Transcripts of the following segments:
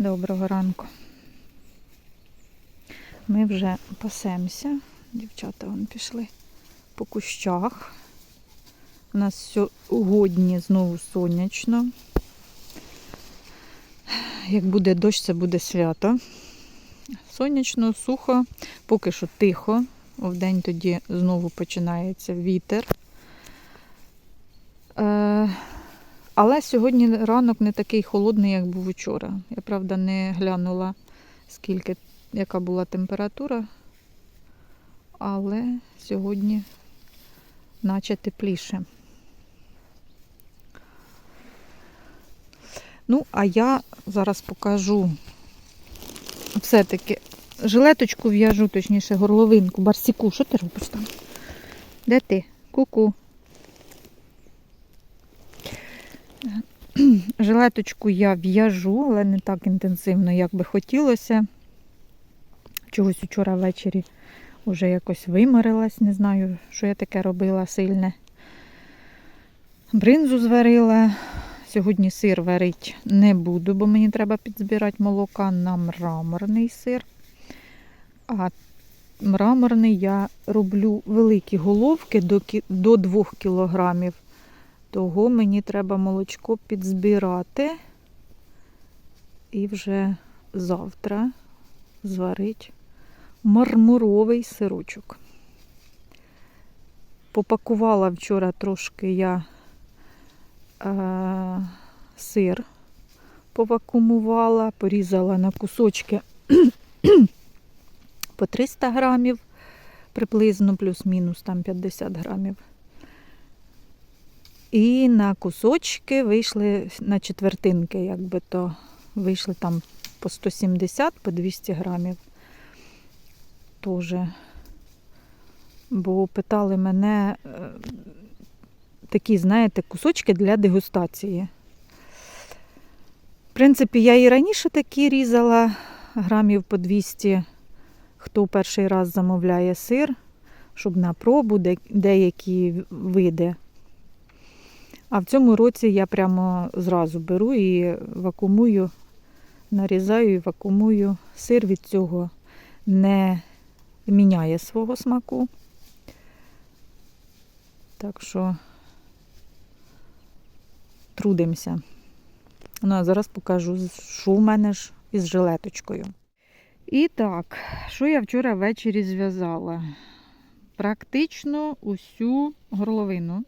Доброго ранку. Ми вже пасемося. Дівчата вон пішли по кущах. У нас сьогодні знову сонячно. Як буде дощ, це буде свято. Сонячно, сухо, поки що тихо. Вдень тоді знову починається вітер. Е, але сьогодні ранок не такий холодний, як був вчора. Я, правда, не глянула, скільки, яка була температура. Але сьогодні наче тепліше. Ну, а я зараз покажу все-таки жилеточку в'яжу, точніше, горловинку, барсіку. Що ти робиш там? Де ти? Ку-ку. Жилеточку я в'яжу, але не так інтенсивно, як би хотілося. Чогось вчора ввечері вже якось виморилась, не знаю, що я таке робила сильне. Бринзу зварила. Сьогодні сир варити не буду, бо мені треба підзбирати молока на мраморний сир. А мраморний я роблю великі головки до 2 кілограмів. Того мені треба молочко підзбирати і вже завтра зварити мармуровий сирочок. Попакувала вчора трошки я е, сир, повакумувала, порізала на кусочки по 300 грамів, приблизно плюс-мінус там 50 грамів. І на кусочки вийшли на четвертинки, якби то вийшли там по 170, по 200 грамів. Тоже. Бо питали мене е, такі, знаєте, кусочки для дегустації. В принципі, я і раніше такі різала грамів по 200, хто перший раз замовляє сир, щоб на пробу деякі види. А в цьому році я прямо зразу беру і вакуумую, нарізаю і вакуумую. Сир від цього не міняє свого смаку. Так що трудимося. Ну, а зараз покажу, що в мене ж із жилеточкою. І так, що я вчора ввечері зв'язала? Практично усю горловину.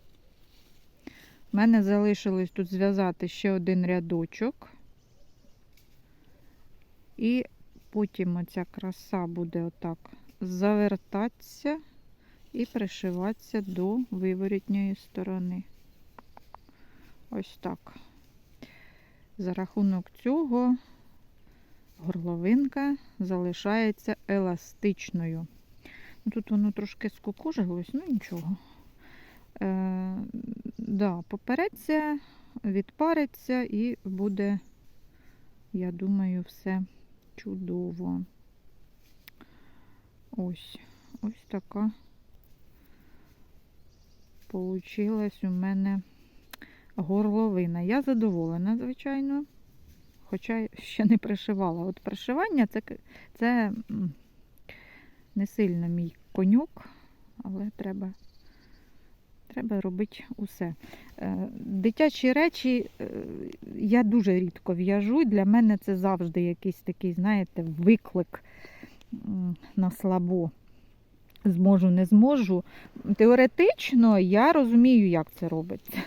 У мене залишилось тут зв'язати ще один рядочок. І потім оця краса буде отак завертатися і пришиватися до виворітньої сторони. Ось так. За рахунок цього горловинка залишається еластичною. Ну, Тут воно трошки скукожилось, ну нічого. Е, да, попереться, відпариться і буде, я думаю, все чудово. Ось, ось така получилась у мене горловина. Я задоволена, звичайно, хоча ще не пришивала. От пришивання це, це не сильно мій конюк, але треба. Треба робити усе. Е, дитячі речі е, я дуже рідко в'яжу. Для мене це завжди якийсь такий, знаєте, виклик на слабо. Зможу, не зможу. Теоретично я розумію, як це робиться.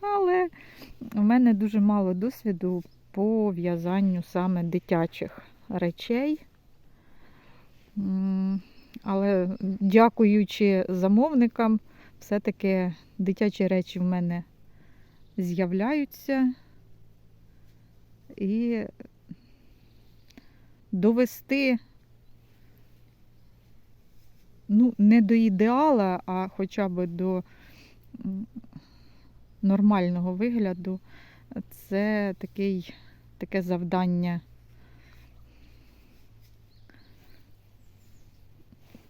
Але в мене дуже мало досвіду по в'язанню саме дитячих речей. Але дякуючи замовникам, все-таки дитячі речі в мене з'являються і довести, ну, не до ідеала, а хоча б до нормального вигляду, це такий, таке завдання.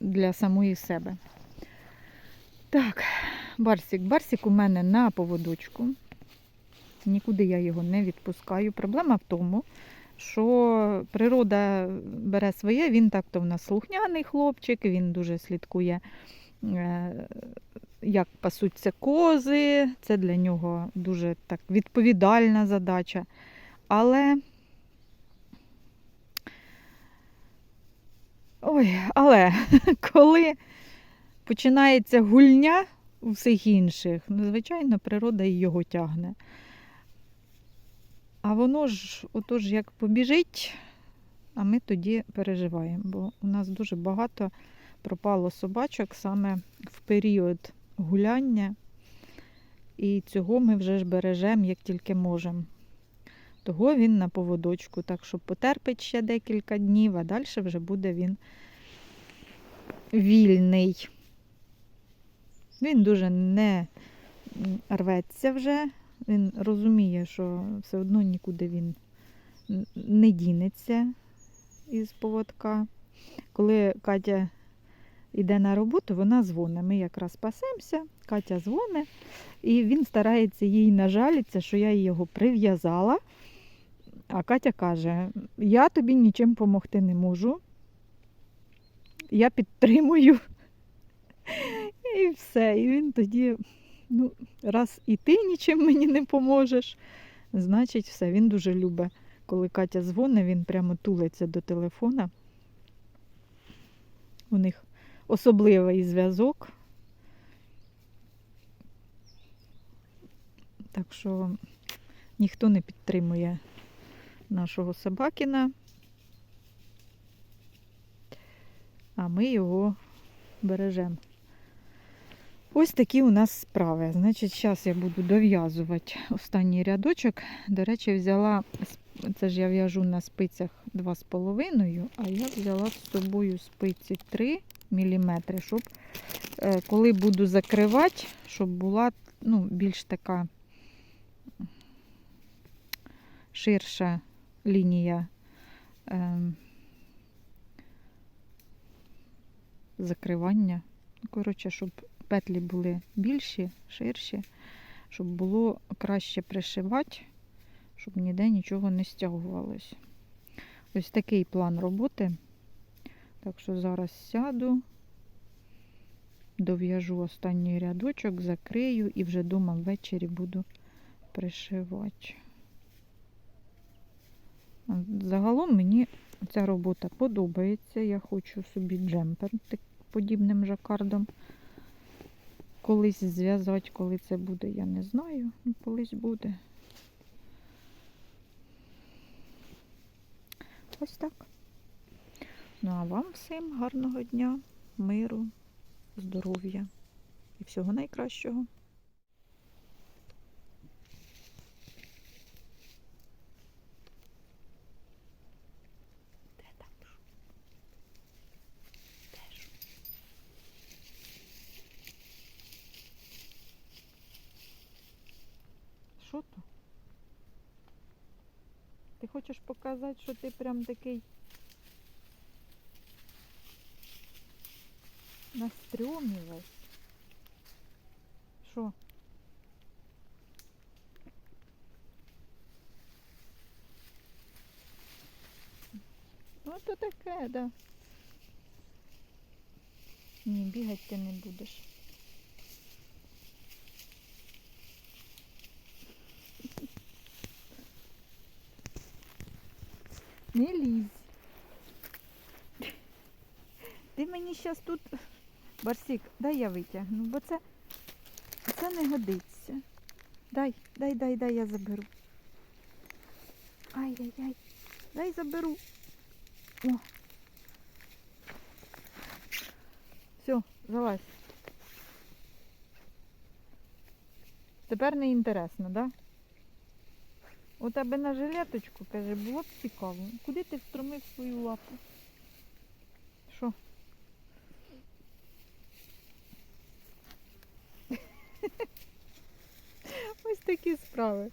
Для самої себе. Так, барсик. Барсик у мене на поводочку. Нікуди я його не відпускаю. Проблема в тому, що природа бере своє, він так-то в нас слухняний хлопчик, він дуже слідкує, е, як пасуться кози. Це для нього дуже так відповідальна задача. Але. Ой, але коли починається гульня у всіх інших, ну, звичайно, природа і його тягне. А воно ж, отож, як побіжить, а ми тоді переживаємо, бо у нас дуже багато пропало собачок саме в період гуляння. І цього ми вже ж бережемо, як тільки можемо. Того він на поводочку, так що потерпить ще декілька днів, а далі вже буде він вільний. Він дуже не рветься вже. Він розуміє, що все одно нікуди він не дінеться із поводка. Коли Катя йде на роботу, вона дзвонить. Ми якраз пасемося, Катя дзвонить, і він старається їй нажалітися, що я його прив'язала. А Катя каже: я тобі нічим допомогти не можу. Я підтримую. І все. І він тоді, ну, раз і ти нічим мені не поможеш, значить все. Він дуже любить, коли Катя дзвонить, він прямо тулиться до телефона. У них особливий зв'язок. Так що ніхто не підтримує нашого собакіна, а ми його бережемо. Ось такі у нас справи. Значить, зараз я буду дов'язувати останній рядочок. До речі, взяла, це ж я в'яжу на спицях 2,5, а я взяла з собою спиці 3 мм, щоб е, коли буду закривати, щоб була ну, більш така ширша лінія ем, закривання. Ну, Коротше, щоб петлі були більші, ширші, щоб було краще пришивати, щоб ніде нічого не стягувалось. Ось такий план роботи. Так що зараз сяду, дов'яжу останній рядочок, закрию і вже дома ввечері буду пришивати. Загалом мені ця робота подобається. Я хочу собі джемпер подібним жакардом. Колись зв'язати, коли це буде, я не знаю. Ну, колись буде. Ось так. Ну а вам всім гарного дня, миру, здоров'я і всього найкращого. Де там шум? Де шум? Що то? Ти хочеш показати, що ти прям такий на стрьомі весь? Що? Ну то таке, да. Ні, бігати ти не будеш. Не лізь. Ти мені зараз тут, Барсік, дай я витягну, бо це, це не годиться. Дай, дай, дай, дай, я заберу. Ай-яй-яй, дай заберу. О. Все, залазь. Тепер не інтересно, так? Да? У тебе на жилеточку, каже, було б цікаво. Куди ти встромив свою лапу? Що? Ось такі справи.